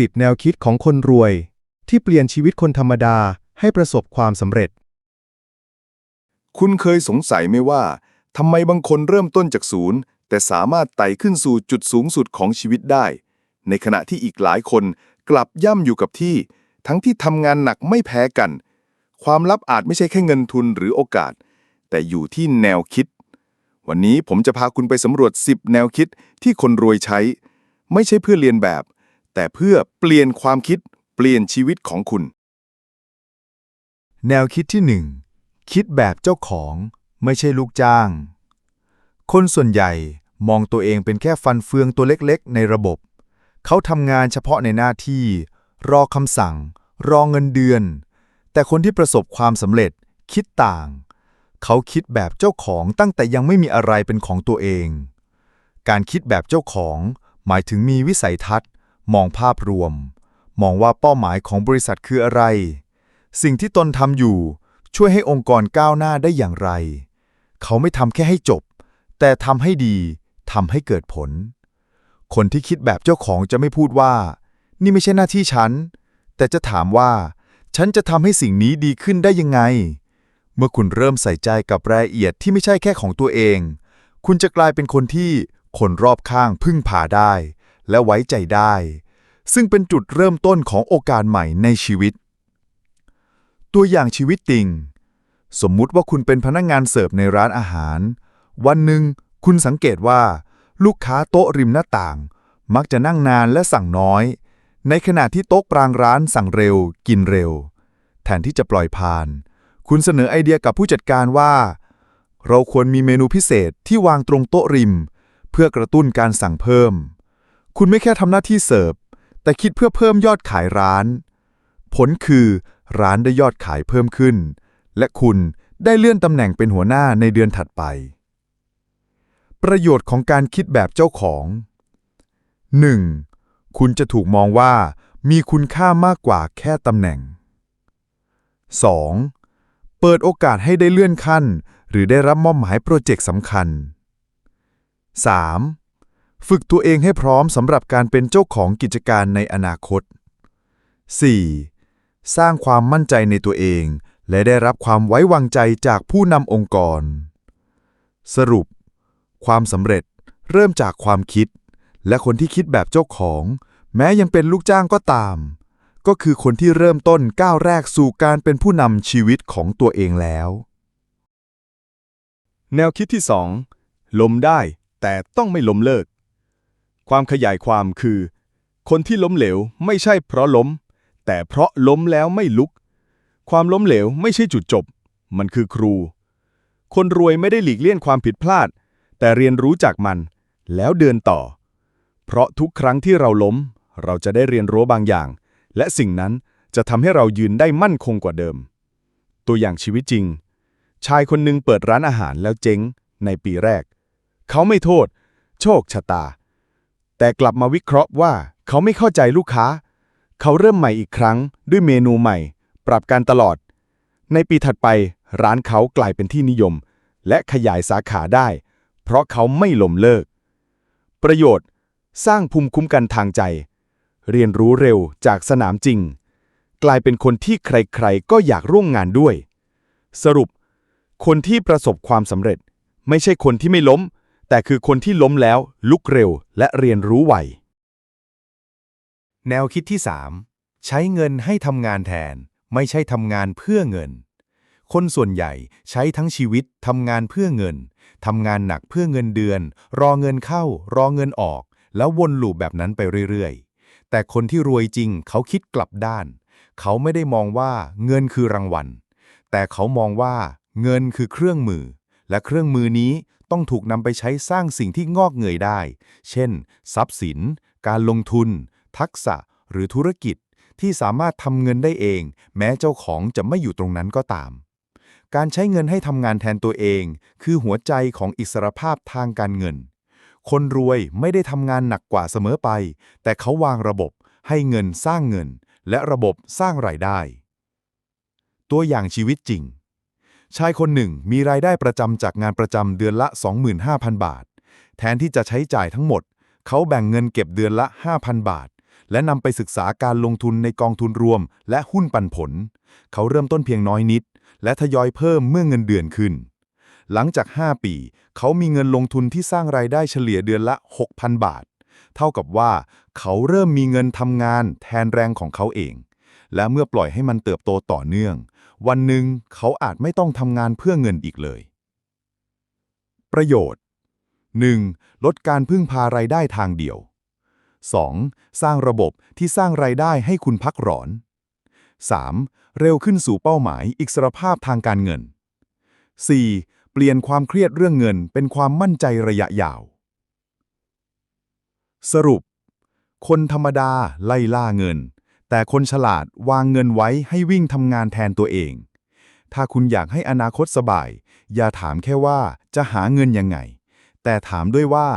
10 แนวคิดของคนรวย ที่เปลี่ยนชีวิตคนธรรมดาให้ประสบความสำเร็จ คุณเคยสงสัยไหมว่าทำไมบางคนเริ่มต้นจากศูนย์ แต่สามารถไต่ขึ้นสู่จุดสูงสุดของชีวิตได้ ในขณะที่อีกหลายคนกลับย่ำอยู่กับที่ ทั้งที่ทำงานหนักไม่แพ้กัน ความลับอาจไม่ใช่แค่เงินทุนหรือโอกาส แต่อยู่ที่แนวคิด วันนี้ผมจะพาคุณไปสำรวจ 10 แนวคิดที่คนรวยใช้ ไม่ใช่เพื่อเรียนแบบ แต่เพื่อเปลี่ยนความคิดเปลี่ยนชีวิตของคุณ แนวคิดที่หนึ่งคิดแบบเจ้าของไม่ใช่ลูกจ้าง คนส่วนใหญ่มองตัวเองเป็นแค่ฟันเฟืองตัวเล็กๆ ในระบบ เขาทำงานเฉพาะในหน้าที่ รอคำสั่ง รอเงินเดือน แต่คนที่ประสบความสำเร็จคิดต่าง เขาคิดแบบเจ้าของตั้งแต่ยังไม่มีอะไรเป็นของตัวเอง การคิดแบบเจ้าของหมายถึงมีวิสัยทัศน์ มองภาพรวม มองว่าเป้าหมายของบริษัทคืออะไร สิ่งที่ตนทำอยู่ ช่วยให้องค์กรก้าวหน้าได้อย่างไร เขาไม่ทำแค่ให้จบ แต่ทำให้ดีทำให้เกิดผล คนที่คิดแบบเจ้าของจะไม่พูดว่า นี่ไม่ใช่หน้าที่ฉัน แต่จะถามว่า ฉันจะทำให้สิ่งนี้ดีขึ้นได้ยังไง เมื่อคุณเริ่มใส่ใจกับรายละเอียดที่ไม่ใช่แค่ของตัวเอง คุณจะกลายเป็นคนที่คนรอบข้างพึ่งพาได้ และไว้ใจได้ ซึ่งเป็นจุดเริ่มต้นของโอกาสใหม่ในชีวิต ตัวอย่างชีวิตจริง สมมุติว่าคุณเป็นพนักงงานเสิร์ฟในร้านอาหาร วันหนึ่งคุณสังเกตว่า ลูกค้าโต๊ะริมหน้าต่าง มักจะนั่งนานและสั่งน้อย ในขณะที่โต๊ะกลางร้านสั่งเร็ว กินเร็ว แทนที่จะปล่อยผ่าน คุณเสนอไอเดียกับผู้จัดการว่า เราควรมีเมนูพิเศษที่วางตรงโต๊ะริม เพื่อกระตุ้นการสั่งเพิ่ม คุณไม่แค่ทำหน้าที่เสิร์ฟ แต่คิดเพื่อเพิ่มยอดขายร้าน ผลคือร้านได้ยอดขายเพิ่มขึ้น และคุณได้เลื่อนตำแหน่งเป็นหัวหน้าในเดือนถัดไป ประโยชน์ของการคิดแบบเจ้าของ 1. คุณจะถูกมองว่ามีคุณค่ามากกว่าแค่ตำแหน่ง 2. เปิดโอกาสให้ได้เลื่อนขั้น หรือได้รับมอบหมายโปรเจกต์สำคัญ 3. ฝึกตัวเองให้พร้อมสำหรับการเป็นเจ้าของกิจการในอนาคต 4. สร้างความมั่นใจในตัวเอง และได้รับความไว้วางใจจากผู้นำองค์กร สรุป ความสำเร็จเริ่มจากความคิด และคนที่คิดแบบเจ้าของ แม้ยังเป็นลูกจ้างก็ตาม ก็คือคนที่เริ่มต้นก้าวแรกสู่การเป็นผู้นำชีวิตของตัวเองแล้ว แนวคิดที่ 2 ล้มได้แต่ต้องไม่ล้มเลิก ความขยายความคือ คนที่ล้มเหลวไม่ใช่เพราะล้ม แต่เพราะล้มแล้วไม่ลุก ความล้มเหลวไม่ใช่จุดจบ มันคือครู คนรวยไม่ได้หลีกเลี่ยงความผิดพลาด แต่เรียนรู้จากมัน แล้วเดินต่อ เพราะทุกครั้งที่เราล้ม เราจะได้เรียนรู้บางอย่าง และสิ่งนั้นจะทำให้เรายืนได้มั่นคงกว่าเดิม ตัวอย่างชีวิตจริง ชายคนหนึ่งเปิดร้านอาหารแล้วเจ๊งในปีแรก เขาไม่โทษ โชคชะตา แต่กลับมาวิเคราะห์ว่าเขาไม่เข้าใจลูกค้า เขาเริ่มใหม่อีกครั้งด้วยเมนูใหม่ ปรับการตลอด ในปีถัดไปร้านเขากลายเป็นที่นิยม และขยายสาขาได้ เพราะเขาไม่ล้มเลิก ประโยชน์ สร้างภูมิคุ้มกันทางใจ เรียนรู้เร็วจากสนามจริง กลายเป็นคนที่ใครๆ ก็อยากร่วมงานด้วย สรุป คนที่ประสบความสำเร็จ ไม่ใช่คนที่ไม่ล้ม แต่คือคนที่ล้มแล้วลุกเร็วและเรียนรู้ไว แนวคิดที่ 3 ใช้เงินให้ทำงานแทน ไม่ใช่ทำงานเพื่อเงิน คนส่วนใหญ่ใช้ทั้งชีวิตทำงานเพื่อเงินทำงานหนักเพื่อเงินเดือน รอเงินเข้า รอเงินออก แล้ววนลูปแบบนั้นไปเรื่อยๆ แต่คนที่รวยจริงเขาคิดกลับด้าน เขาไม่ได้มองว่าเงินคือรางวัล แต่เขามองว่าเงินคือเครื่องมือ และเครื่องมือนี้ ต้องถูกนำไปใช้สร้างสิ่งที่งอกเงยได้ เช่น ทรัพย์สิน การลงทุน ทักษะ หรือธุรกิจ ที่สามารถทำเงินได้เอง แม้เจ้าของจะไม่อยู่ตรงนั้นก็ตาม การใช้เงินให้ทำงานแทนตัวเอง คือหัวใจของอิสรภาพทางการเงิน คนรวยไม่ได้ทำงานหนักกว่าเสมอไป แต่เขาวางระบบ ให้เงินสร้างเงิน และระบบสร้างรายได้ ตัวอย่างชีวิตจริง ชายคนหนึ่งมีรายได้ประจำจากงานประจำเดือนละ 25,000 บาท แทนที่จะใช้จ่ายทั้งหมด เขาแบ่งเงินเก็บเดือนละ 5,000 บาท และนำไปศึกษาการลงทุนในกองทุนรวม และหุ้นปันผล เขาเริ่มต้นเพียงน้อยนิด และทยอยเพิ่มเมื่อเงินเดือนขึ้น หลังจาก 5 ปี เขามีเงินลงทุนที่สร้างรายได้เฉลี่ยเดือนละ 6,000 บาท เท่ากับว่า เขาเริ่มมีเงินทำงานแทนแรงของเขาเอง และเมื่อปล่อยให้มันเติบโตต่อเนื่อง วันหนึ่งเขาอาจไม่ต้องทำงานเพื่อเงินอีกเลย ประโยชน์ 1. ลดการพึ่งพารายได้ทางเดียว 2. สร้างระบบที่สร้างรายได้ให้คุณพักร้อน 3. เร็วขึ้นสู่เป้าหมายอิสรภาพทางการเงิน 4. เปลี่ยนความเครียดเรื่องเงินเป็นความมั่นใจระยะยาว สรุป คนธรรมดาไล่ล่าเงิน แต่คนฉลาดวางเงินไว้ให้วิ่งทำงานแทนตัวเอง ถ้าคุณอยากให้อนาคตสบาย อย่าถามแค่ว่าจะหาเงินยังไง แต่ถามด้วยว่า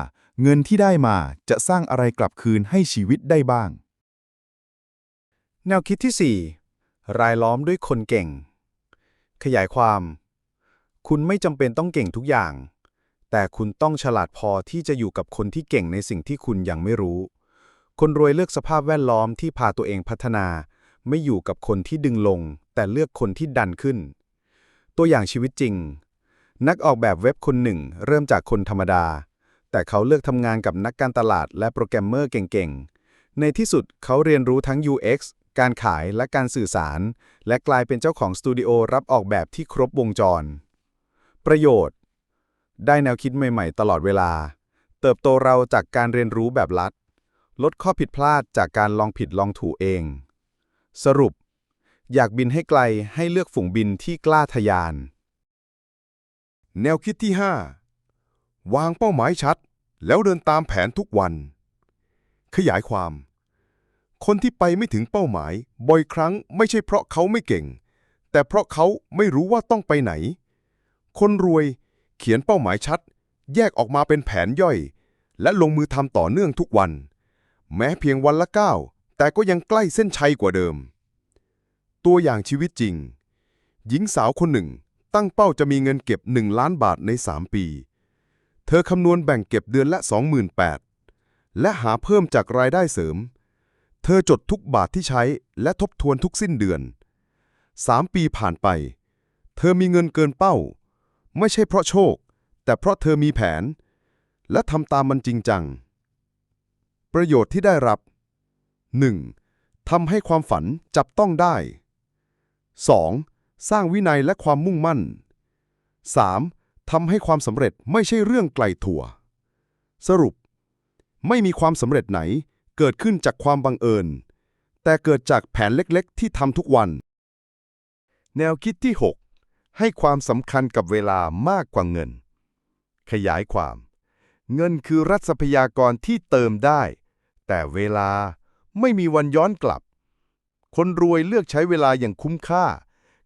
เงินที่ได้มาจะสร้างอะไรกลับคืนให้ชีวิตได้บ้าง แนวคิดที่ 4 รายล้อมด้วยคนเก่ง ขยายความ คุณไม่จำเป็นต้องเก่งทุกอย่าง แต่คุณต้องฉลาดพอที่จะอยู่กับคนที่เก่งในสิ่งที่คุณยังไม่รู้ คนรวยเลือกสภาพแวดล้อมที่พาตัวเองพัฒนา ไม่อยู่กับคนที่ดึงลง แต่เลือกคนที่ดันขึ้น ตัวอย่างชีวิตจริง นักออกแบบเว็บคนหนึ่ง เริ่มจากคนธรรมดา แต่เขาเลือกทำงานกับนักการตลาดและโปรแกรมเมอร์เก่งๆ ในที่สุดเขาเรียนรู้ทั้ง UX การขายและการสื่อสาร และกลายเป็นเจ้าของสตูดิโอรับออกแบบที่ครบวงจร ประโยชน์ ได้แนวคิดใหม่ๆ ตลอดเวลา เติบโตเราจากการเรียนรู้แบบลัด ลดข้อผิดพลาดจากการลองผิดลองถูกเอง สรุป อยากบินให้ไกลให้เลือกฝูงบินที่กล้าทะยาน แนวคิดที่ 5 วางเป้าหมายชัด แล้วเดินตามแผนทุกวัน ขยายความ คนที่ไปไม่ถึงเป้าหมาย บ่อยครั้งไม่ใช่เพราะเขาไม่เก่ง แต่เพราะเขาไม่รู้ว่าต้องไปไหน คนรวยเขียนเป้าหมายชัด แยกออกมาเป็นแผนย่อย และลงมือทำต่อเนื่องทุกวัน แม้เพียงวันละก้าวแต่ก็ยังใกล้เส้นชัยกว่าเดิม ตัวอย่างชีวิตจริง หญิงสาวคนหนึ่งตั้งเป้าจะมีเงินเก็บ 1 ล้านบาทใน 3 ปี เธอคำนวณแบ่งเก็บเดือนละ 28,000 และหาเพิ่มจากรายได้เสริม เธอจดทุกบาทที่ใช้และทบทวนทุกสิ้นเดือน 3 ปีผ่านไป เธอมีเงินเกินเป้า ไม่ใช่เพราะโชค แต่เพราะเธอมีแผน และทำตามมันจริงจัง ประโยชน์ที่ได้รับ 1. ทำให้ความฝันจับต้องได้ 2. สร้างวินัยและความมุ่งมั่น 3. ทำให้ความสำเร็จไม่ใช่เรื่องไกลถั่วสรุป ไม่มีความสำเร็จไหนเกิดขึ้นจากความบังเอิญ แต่เกิดจากแผนเล็กๆ ที่ทำทุกวัน แนวคิดที่ 6 ให้ความสำคัญกับเวลามากกว่าเงิน ขยายความ เงินคือรัฐทรัพยากรที่เติมได้ แต่เวลาไม่มีวันย้อนกลับ คนรวยเลือกใช้เวลาอย่างคุ้มค่า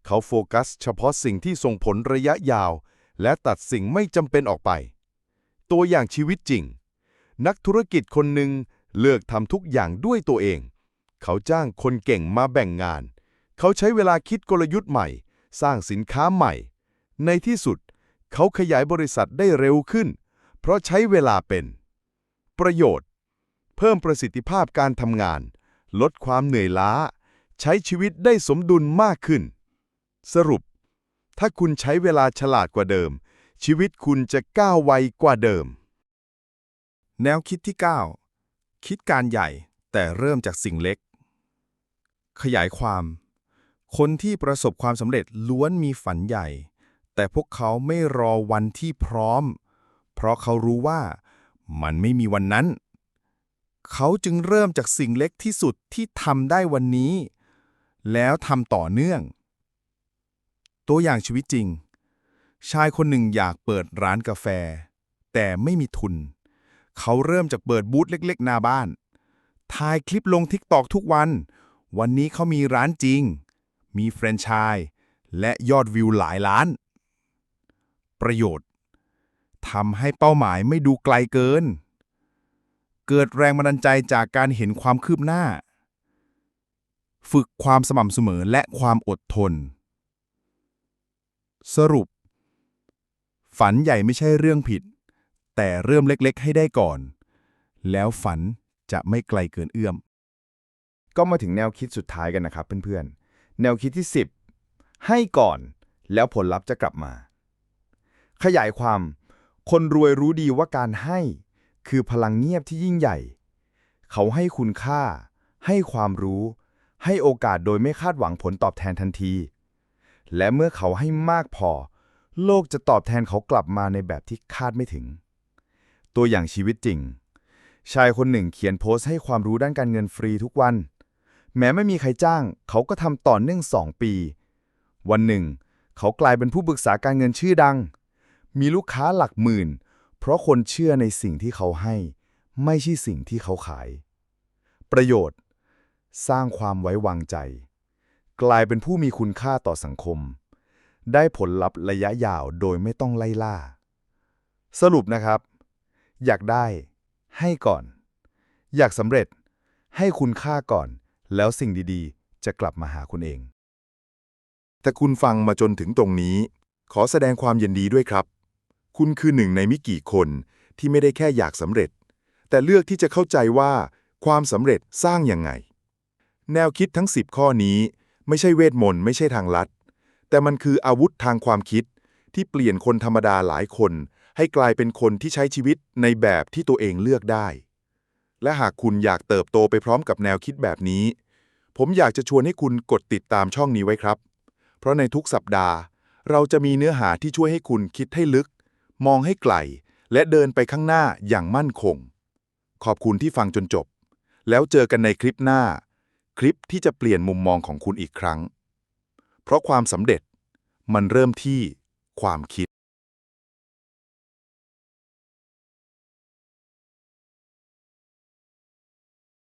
เขาโฟกัสเฉพาะสิ่งที่ส่งผลระยะยาว และตัดสิ่งไม่จำเป็นออกไป ตัวอย่างชีวิตจริง นักธุรกิจคนหนึ่งเลือกทำทุกอย่างด้วยตัวเอง เขาจ้างคนเก่งมาแบ่งงาน เขาใช้เวลาคิดกลยุทธ์ใหม่ สร้างสินค้าใหม่ ในที่สุด เขาขยายบริษัทได้เร็วขึ้น เพราะใช้เวลาเป็น ประโยชน์ เพิ่มประสิทธิภาพการทำงาน ลดความเหนื่อยล้า ใช้ชีวิตได้สมดุลมากขึ้น สรุป ถ้าคุณใช้เวลาฉลาดกว่าเดิม ชีวิตคุณจะก้าวไวกว่าเดิม แนวคิดที่ 9 คิดการใหญ่แต่เริ่มจากสิ่งเล็ก ขยายความ คนที่ประสบความสำเร็จล้วนมีฝันใหญ่ แต่พวกเขาไม่รอวันที่พร้อม เพราะเขารู้ว่ามันไม่มีวันนั้น เขาจึงเริ่มจากสิ่งเล็กที่สุดที่ทำได้วันนี้ แล้วทำต่อเนื่อง ตัวอย่างชีวิตจริง ชายคนหนึ่งอยากเปิดร้านกาแฟ แต่ไม่มีทุน เขาเริ่มจากเปิดบูธเล็กๆ หน้าบ้านถ่ายคลิปลงทิกตอกทุกวัน วันนี้เขามีร้านจริง มีแฟรนไชส์และยอดวิวหลายล้าน ประโยชน์ทำให้เป้าหมายไม่ดูไกลเกิน เกิดแรงบันดาลใจจากการเห็นความคืบหน้า ฝึกความสม่ำเสมอและความอดทน สรุป ฝันใหญ่ไม่ใช่เรื่องผิด แต่เริ่มเล็กๆ ให้ได้ก่อน แล้วฝันจะไม่ไกลเกินเอื้อม ก็มาถึงแนวคิดสุดท้ายกันนะครับเพื่อนๆ แนวคิดที่ 10 ให้ก่อนแล้วผลลัพธ์จะกลับมา ขยายความ คนรวยรู้ดีว่าการให้ คือพลังเงียบที่ยิ่งใหญ่ เขาให้คุณค่า ให้ความรู้ ให้โอกาสโดยไม่คาดหวังผลตอบแทนทันที และเมื่อเขาให้มากพอ โลกจะตอบแทนเขากลับมาในแบบที่คาดไม่ถึง ตัวอย่างชีวิตจริง ชายคนหนึ่งเขียนโพสต์ให้ความรู้ด้านการเงินฟรีทุกวัน แม้ไม่มีใครจ้าง เขาก็ทำต่อเนื่องสองปี วันหนึ่ง เขากลายเป็นผู้ปรึกษาการเงินชื่อดัง มีลูกค้าหลักหมื่น เพราะคนเชื่อในสิ่งที่เขาให้ ไม่ใช่สิ่งที่เขาขาย ประโยชน์ สร้างความไว้วางใจ กลายเป็นผู้มีคุณค่าต่อสังคม ได้ผลลัพธ์ระยะยาวโดยไม่ต้องไล่ล่า สรุปนะครับ อยากได้ ให้ก่อน อยากสำเร็จ ให้คุณค่าก่อน แล้วสิ่งดีๆ จะกลับมาหาคุณเอง แต่คุณฟังมาจนถึงตรงนี้ ขอแสดงความยินดีด้วยครับ คุณคือหนึ่งในไม่กี่คนที่ไม่ได้แค่อยากสำเร็จ แต่เลือกที่จะเข้าใจว่า ความสำเร็จสร้างยังไง แนวคิดทั้ง 10 ข้อนี้ ไม่ใช่เวทมนต์ไม่ใช่ทางลัด แต่มันคืออาวุธทางความคิด ที่เปลี่ยนคนธรรมดาหลายคน ให้กลายเป็นคนที่ใช้ชีวิตในแบบที่ตัวเองเลือกได้ และหากคุณอยากเติบโตไปพร้อมกับแนวคิดแบบนี้ ผมอยากจะชวนให้คุณกดติดตามช่องนี้ไว้ครับ เพราะในทุกสัปดาห์ เราจะมีเนื้อหาที่ช่วยให้คุณคิดให้ลึก มองให้ไกล และเดินไปข้างหน้าอย่างมั่นคง ขอบคุณที่ฟังจนจบ แล้วเจอกันในคลิปหน้า คลิปที่จะเปลี่ยนมุมมองของคุณอีกครั้ง เพราะความสำเร็จมันเริ่มที่ความคิด